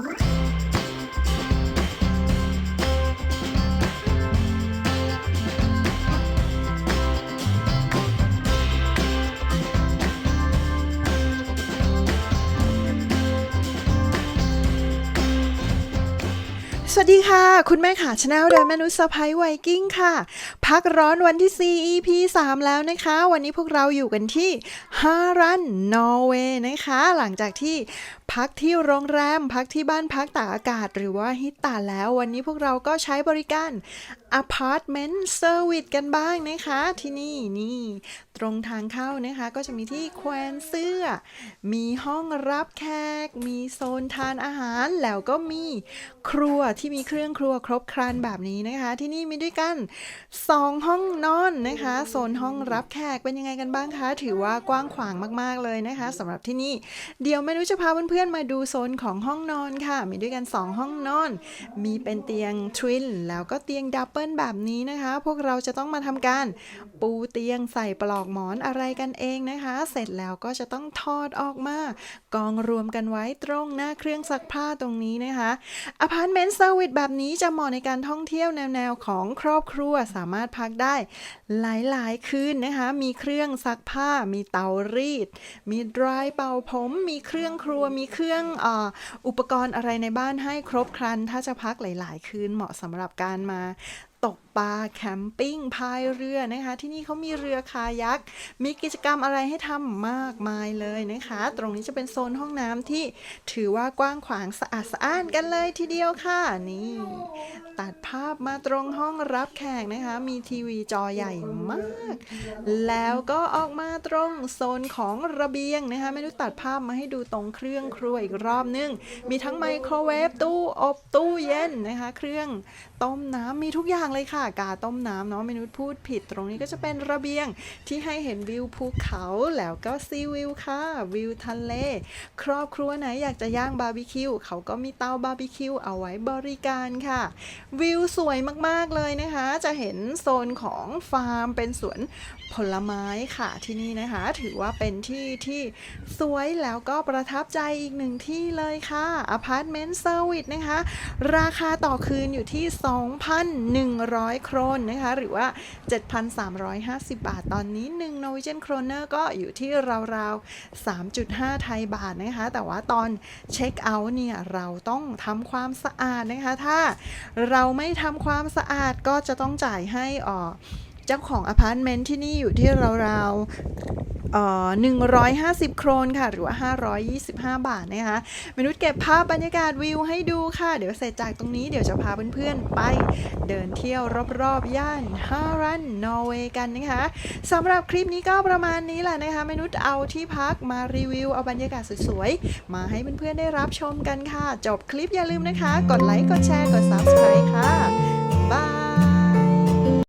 Música สวัสดีค่ะ คุณแม่ขาชาแนลเดนมนุษย์สะพ้ายไวกิ้งค่ะ พักร้อนวันที่ 4 EP 3 แล้วนะคะ วันนี้พวกเราอยู่กันที่ฮารันนอร์เวย์นะคะ หลังจากที่พักที่โรงแรม พักที่บ้านพักตากอากาศ หรือว่าฮิตตาแล้ว วันนี้พวกเราก็ใช้บริการ Apartment Service กันบ้างนะคะที่นี่นี่ ตรงทางเข้านะคะ ก็จะมีที่แขวนเสื้อ มีห้องรับแขก มีโซนทานอาหาร แล้วก็มีครัวที่มีเครื่องครัวครบครันแบบนี้นะคะ ที่นี่มีด้วยกัน 2 ห้องนอนนะคะ โซนห้องรับแขกเป็นยังไงกันบ้างคะ ถือว่ากว้างขวางมากๆเลยนะคะสำหรับที่นี่ เดี๋ยวไม่รู้จะพาเพื่อนๆมาดูโซนของห้องนอนค่ะ มีด้วยกัน 2 ห้องนอน มีเป็นเตียงทวินแล้วก็เตียงดับเบิลแบบนี้นะคะ พวกเราจะต้องมาทำการปูเตียงใส่ปลอกหมอนอะไรกันเองนะคะ เสร็จแล้วก็จะต้องทอดออกมากองรวมกันไว้ตรงหน้าเครื่องซักผ้าตรงนี้นะคะอพาร์ตเมนต์เซอร์วิสแบบนี้จะเหมาะในการท่องเที่ยวแนวๆของครอบครัวสามารถพักได้หลายๆคืนนะคะ มีเครื่องซักผ้า มีเตารีด มีดรายเป่าผม มีเครื่องครัว มีเครื่องออุปกรณ์อะไรในบ้านให้ครบครัน ถ้าจะพักหลาย ๆ คืนเหมาะสำหรับการมา ตกปลาแคมปิ้งพายเรือนะคะ ที่นี่เขามีเรือคายัก มีกิจกรรมอะไรให้ทำมากมายเลยนะคะ ตรงนี้จะเป็นโซนห้องน้ำที่ถือว่ากว้างขวางสะอาดสะอ้านกันเลยทีเดียวค่ะนี่ ตัดภาพมาตรงห้องรับแขกนะคะ มีทีวีจอใหญ่มาก แล้วก็ออกมาตรงโซนของระเบียงนะคะ ไม่รู้ตัดภาพมาให้ดูตรงเครื่องครัวอีกรอบนึง มีทั้งไมโครเวฟตู้อบตู้เย็นนะคะ เครื่องต้มน้ำมีทุกอย่างเลยค่ะ กาต้มน้ำเนาะเมนุษพูดผิด ตรงนี้ก็จะเป็นระเบียงที่ให้เห็นวิวภูเขาแล้วก็ซีวิวค่ะ วิวทะเล ครอบครัวไหนอยากจะย่างบาร์บีคิวเขาก็มีเตาบาร์บีคิวเอาไว้บริการค่ะวิวสวยมากๆเลยนะคะ จะเห็นโซนของฟาร์มเป็นสวนผลไม้ค่ะที่นี่นะคะ ถือว่าเป็นที่ที่สวยแล้วก็ประทับใจอีกหนึ่งที่เลยค่ะอพาร์ตเมนต์เซอร์วิสนะคะ ราคาต่อคืนอยู่ที่ 2,100 โครนนะคะ หรือว่า 7,350 บาท ตอนนี้1 Norwegian Kroner ก็อยู่ที่ราวๆ 3.5 ไทยบาทนะคะ แต่ว่าตอนเช็คเอาท์เนี่ย เราต้องทำความสะอาดนะคะ ถ้าเราราไม่ทำความสะอาดก็จะต้องจ่ายให้อ่อเจ้าของอพาร์ตเมนต์ที่นี่อยู่ที่ราวๆ 150 โครนค่ะ หรือว่า 525 บาทนะคะมนุษย์เก็บภาพบรรยากาศวิวให้ดูค่ะ เดี๋ยวเสร็จจากตรงนี้เดี๋ยวจะพาเพื่อนๆ ไปเดินเที่ยวรอบๆ ย่านฮารันนอร์เวย์กันนะคะสำหรับคลิปนี้ก็ประมาณนี้แหละนะคะมนุษย์เอาที่พักมารีวิว เอาบรรยากาศสวยๆ มาให้เพื่อนๆ ได้รับชมกันค่ะ จบคลิปอย่าลืมนะคะ กดไลค์ กดแชร์ กด subscribe ค่ะบาย